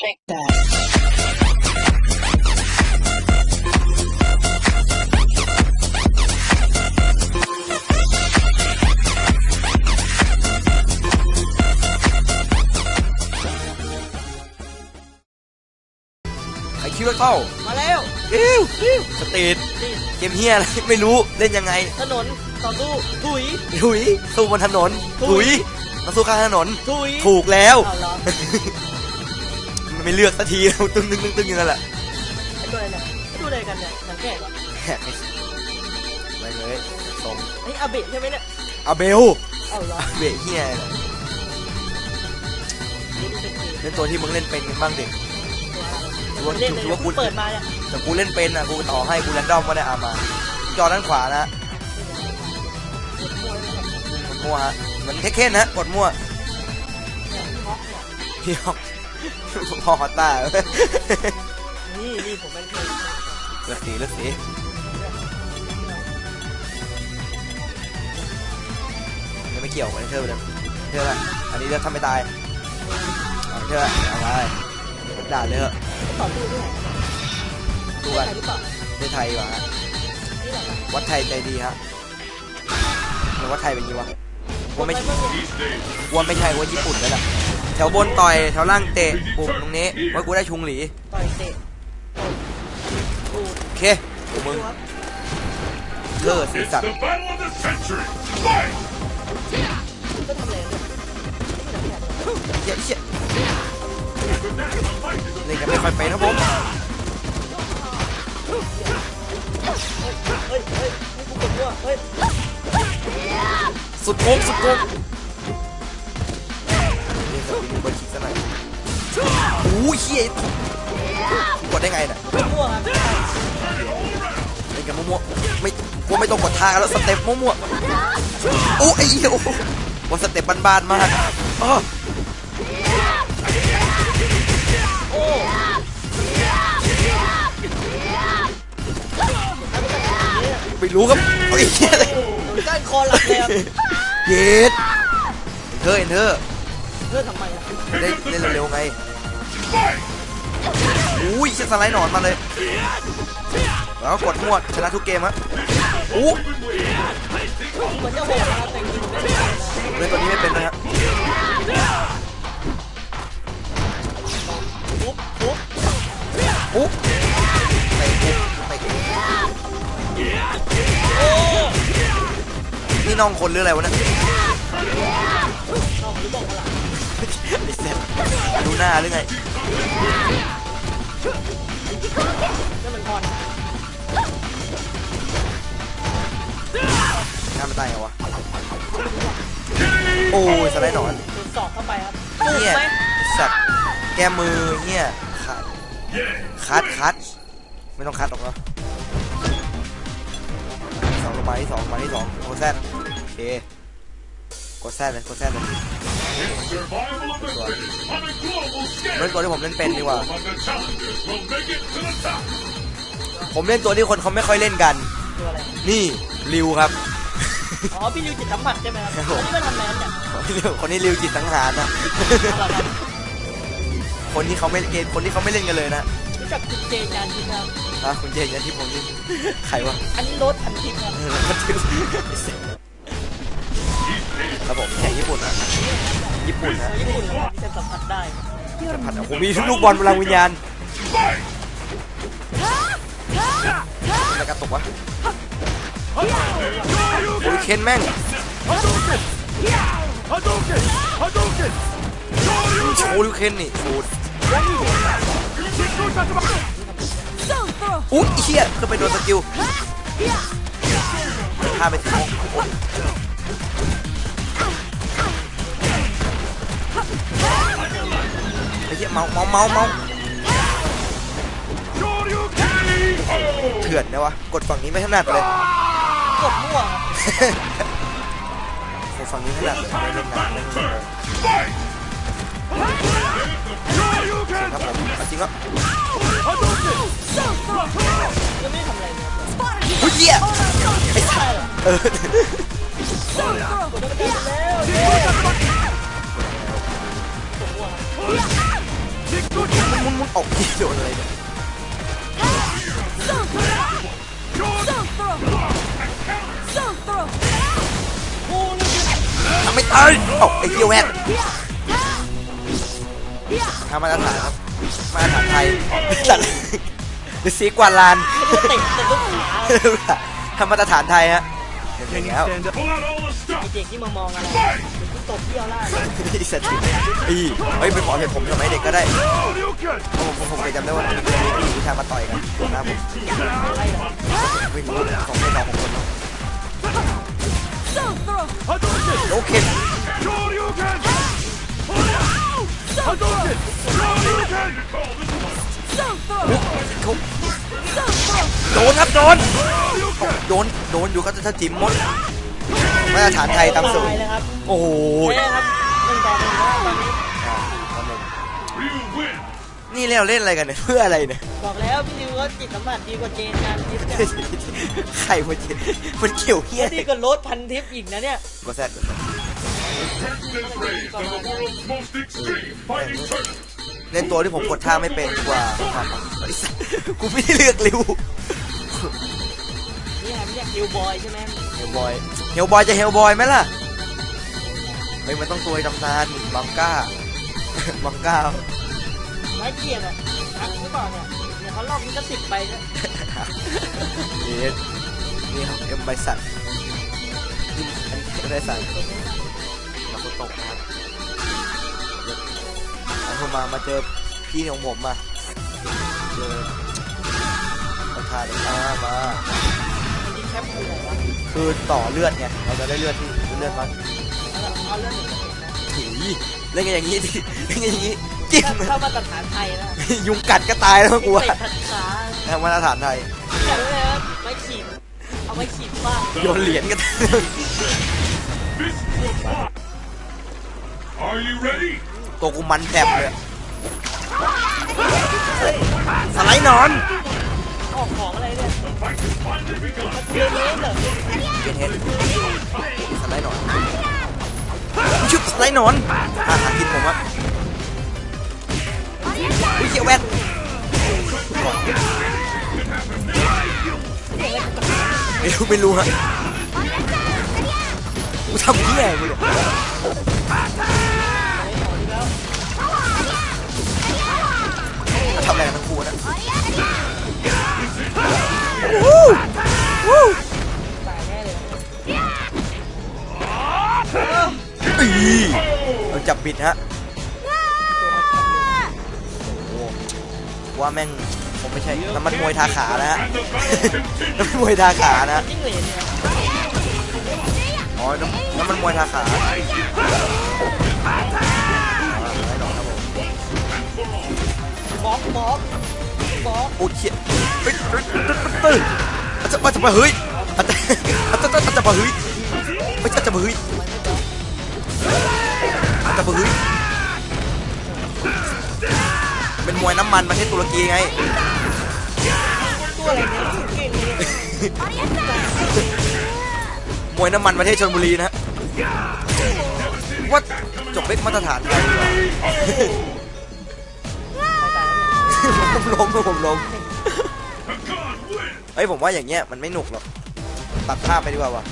Take that. ใครคิดว่าเข้ามาแล้วอิ้วอิ้วสตรีทนี่เกมเฮียอะไรไม่รู้เล่นยังไง ถนนต่อสู้ถุย ถุยสู้บนถนนถุถุยยมาสู้ข้างถนนถุยถูกแล้ว เอาเหรอ มันไม่เลือกสักที ตึ้งตึ้งตึ้งตึ้งอย่างนั้นแหละไอ้ตัวอะไรเนี่ยไอ้ตัวอะไรกันเนี่ยหนังแก่เหรอแหกไม่เลยตรงไอ้อาเบะใช่ไหมเนี่ยอาเบลเอาเหรอเบะเฮียอะไรนี่เป็นเกมเล่นตัวที่มึงเล่นเป็นกันบ้างเด็กตัวอะไรเล่นเลยถือว่ากูกู เปิดมาเนี่ยแต่กูเล่นเป็นอะกูต่อให้กูแรนดอมก็ได้อามา จอด้านขวานะกดมั่วฮะเหมือนเทคเคนนะกดมั่วพี่ฮอก พอฮอตต้านี่นี่ผมเป็นเพลงเลือกสีเลือกสียังไม่เกี่ยวกับเธอเลยเธอละอันนี้เลือกทำไม่ตายเอาเธอเอาไปด่าเลยเถอะต่อสู้ด้วยตู้กันใครหรือเปล่าในไทยวะฮะนี่แหละวัดไทยใจดีฮะหรือวัดไทยเป็นงี้วะว่าไม่ใช่ว่าไม่ใช่ว่าญี่ปุ่นแล้วแหละ ถวบนต่อยแถวล่างเตะปุ่มตรงนี้ไว้กูได้ชุงหลีต่อยเตะโอ้โอเคกูมึงครับเธอสี It's สัน the battle of the century. Fight! ก็ทำอะไรเนี่ยเชี่ยเชี่ยเล่นกันไม่ค่อยเป็นครับผมเฮ้ยเฮ้ยให้กูกดด้วยเฮ้ยสุดโกงสุดโกง อ้ยเฮียกดได้ไงน่ะมั่วครับเล่นกันมั่วๆไม่กูไม่ต้องกดท่ากันแล้วสเต็ปมั่วๆโอ้ไอ้เหี้ยโอ้ว่าสเต็ปบ้านๆมากอ้อโอ้ไม่รู้ครับโอ้ยเหี้ยเลยก้านคอหลับเลยครับเย็ดเธอเห็นเธอเพื่อทำไมล่ะได้เล่นเร็วๆไง Fight! อุ้ยเชสไลด์หนอนมาเลยแล้วกดมั่วชนะทุกเกมฮะอู้เหมือนจะโหดนะครับแต่จริงๆไม่ได้นะเล่นตัวนี้ไม่เป็นนะฮะปุ๊บปุ๊บปุ๊บเตะปุ๊บโอ้นี่น้องคนหรืออะไรวะเนี่ยน้องหรือบอกว่าล่ะไอ้เซ็ตดูหน้าหรือไง นั่นมันพรหน้ามันตายเหรอวะ โอ้ยสไลด์หนอนโดนสอบเข้าไปครับปุ๊บเนี่ยไหมสัตว์แกมือเนี่ยขาดคัดคัดไม่ต้องคัดหรอกเนาะสองลงมาที่สองมาที่สองกดแซดโอเค กดแซดเลยกดแซดเลย Survival of the fittest on a global เล่น scale. ตัวที่ผมเล่นเป็นดีกว่า Of the challengers will make it to the top. ผมเล่นตัวที่คนเขาไม่ค่อยเล่นกัน ตัวอะไร นี่ริวครับ อ๋อ พี่ริวจิตสัมผัสใช่ไหมครับครับผมอันนี้ไม่ทำแมนเนี่ยริวคนนี้ริวจิตสังหารนะเอาล่ะครับคนที่เขาไม่เกณฑ์คนที่เขาไม่เล่นกันเลยนะรู้จักคุณเจนยานทิพย์ครับฮะคุณเจนยันที่ผมนี่ใครวะอันนี้รถพันทิพย์ครับเออมันชื่อครับผมแข่งญี่ปุ่ นนะญี่ปุ่นเอนะอญี่ปุ่นนะครับที่จะสัมผัสได้สัมผัสผมมีทุกลูกบอลพลังวิญญาณ Fight! อะไรกระตุกวะโอ้ยเคนแม่งโชว์ลิวเคนนี่โชว์อุ้ยเฮียคือไปโดนสกิลข้ามไปถึ เหี้ยเมาเมาเมาเมาเถื่อนนะวะ กดฝั่งนี้ไม่ถนัดเลย กดมั่วครับกดฝั่งนี้ถนัดเลยไม่เล่นนานไม่เล่นนาน Fight! ครับผมเอาจริงก็ยังไม่ได้ทำอะไรเลยครับหุ้ยเหี้ยไอ้สัใช่สเหรอเออกดแล้ว โอ้ยโดนอะไรเนี่ยทำไม่ตายโอ้ไอ้เหี้ยแวดทำมาตรฐานครับมาตรฐานไทยสัตว์หรือซีกว่าลานตะเตะลูกขาทำมาตรฐานไทยฮะเห็นแล้ว Pull out all the ไอ้เด็กที่มามองอะไร ตบเที่ยวล่าเลยไอ้สัตว์อีเฮ้ยไปขอเห็นผมทำไมเด็กก็ได้ผมผมเคยจำได้ว่ามีผู้ผู้ชายมาต่อยกันนะผมอะไรเหรอไม่รู้สองไม่น้องของคนเนาะโอเคโดนครับโดนโดนโดนอยู่ก็จะจิ้มมด มาตรฐานไทยตามสูตรตายเลยครับโอ้โหแพ้ครับหนึ่งต่อหนึ่งแล้วตอนนี้ อ่าตอนหนึ่ง You win. นี่เราเล่นอะไรกันเนี่ยเพื่ออะไรเนี่ย บอกแล้วพี่นิวว่าจิตสัมผัสดีกว่าเจนการทิพย์เนี่ยใครมันจะมันเกี่ยวเฮียและดีกว่าโรถพันทิพย์อีกนะเนี่ยกดแซดกดแซด Curtain is raised on the world's most extreme fighting tournament. เล่นตัวที่ผมกดท่าไม่เป็นดีกว่าครับไอ้สัสกูไม่ได้เลือกริวนี่ฮะไม่ใช่คิวบอยใช่ไหมเฮลบอยเฮลบอยจะเฮลบอยไหมล่ะเฮ้ยมันต้องตัวไอ้ตำนานบังก้า บังก้าไม้เกียร์อะอักหรือเปล่าเนี่ยเนี่ยเขาลอกมันก็ติดไปเนี่ยเยสนี่ครับเอ็มไบสันนี่อันนี้ไม่ได้สันมาโคโตะนะครับอันผมมามาเจอพี่ของผมมาเจอประธานอ่ามามันยิงแคปคืออะไรวะ คือต่อเลือดไงเราจะได้เลือดที่เลือดมันเอาเอาเรื่องหนึ่งถุยเล่นกันอย่างนี้ดิเล่นกันอย่างนี้จิ้มเข้ามาตรฐานไทยนะยุงกัดก็ตายแล้วกูเตะว่าขัดขาแค่มาตรฐานไทยอย่างนี้เลยครับไม้ขีดเอาไม้ขีดบ้างโยนเหรียญกัน Fist will fly. Are you ready? ตัวกูมันแผลบเลยสไลด์หนอน ออกของอะไรเนี่ย The fight has finally begun. เรียนนี้เหรอเกินเฮดสไลด์หนอนชุบสไลด์หนอนอ่าหากินผมอะอุ้ยเขียวแว่นก่อนไม่รู้ไม่รู้ฮะกูทำเหี้ยกูเนี่ย บบิดฮะโอ้ว่าแม่งผมไม่ใช่น้ำมันมวยทาขานะฮะ And the battle continues. น้ำมันมวยทาขานะจิ้งเหลนเนี่ยอ๋อน้ำน้ำมันมวยทาขาอ่าไม่หรอกครับผมบล็อกบล็อกบล็อกโอ้เชี่ยเฮ้ยเฮ้ยเฮ้ยเฮ้ยอาจจะอาจจะมาเฮ้ยอาจจะอาจจะอาจจะมาเฮ้ยไม่ใช่อาจจะมาเฮ้ย อาจจะมาเฮ้ยเป็นมวยน้ำมันประเทศตุรกีไง ตัวอะไรเนี่ยสุดเก่งเลยเนี่ยมวยน้ำมันประเทศชลบุรีนะฮะว่าจบเล็กมาตรฐานไทยดีกว่าผมล้มผมล้ม The god wins. เฮ้ยผมว่าอย่างเงี้ยมันไม่หนุกหรอก ตัดภาพไปดีกว่าวะ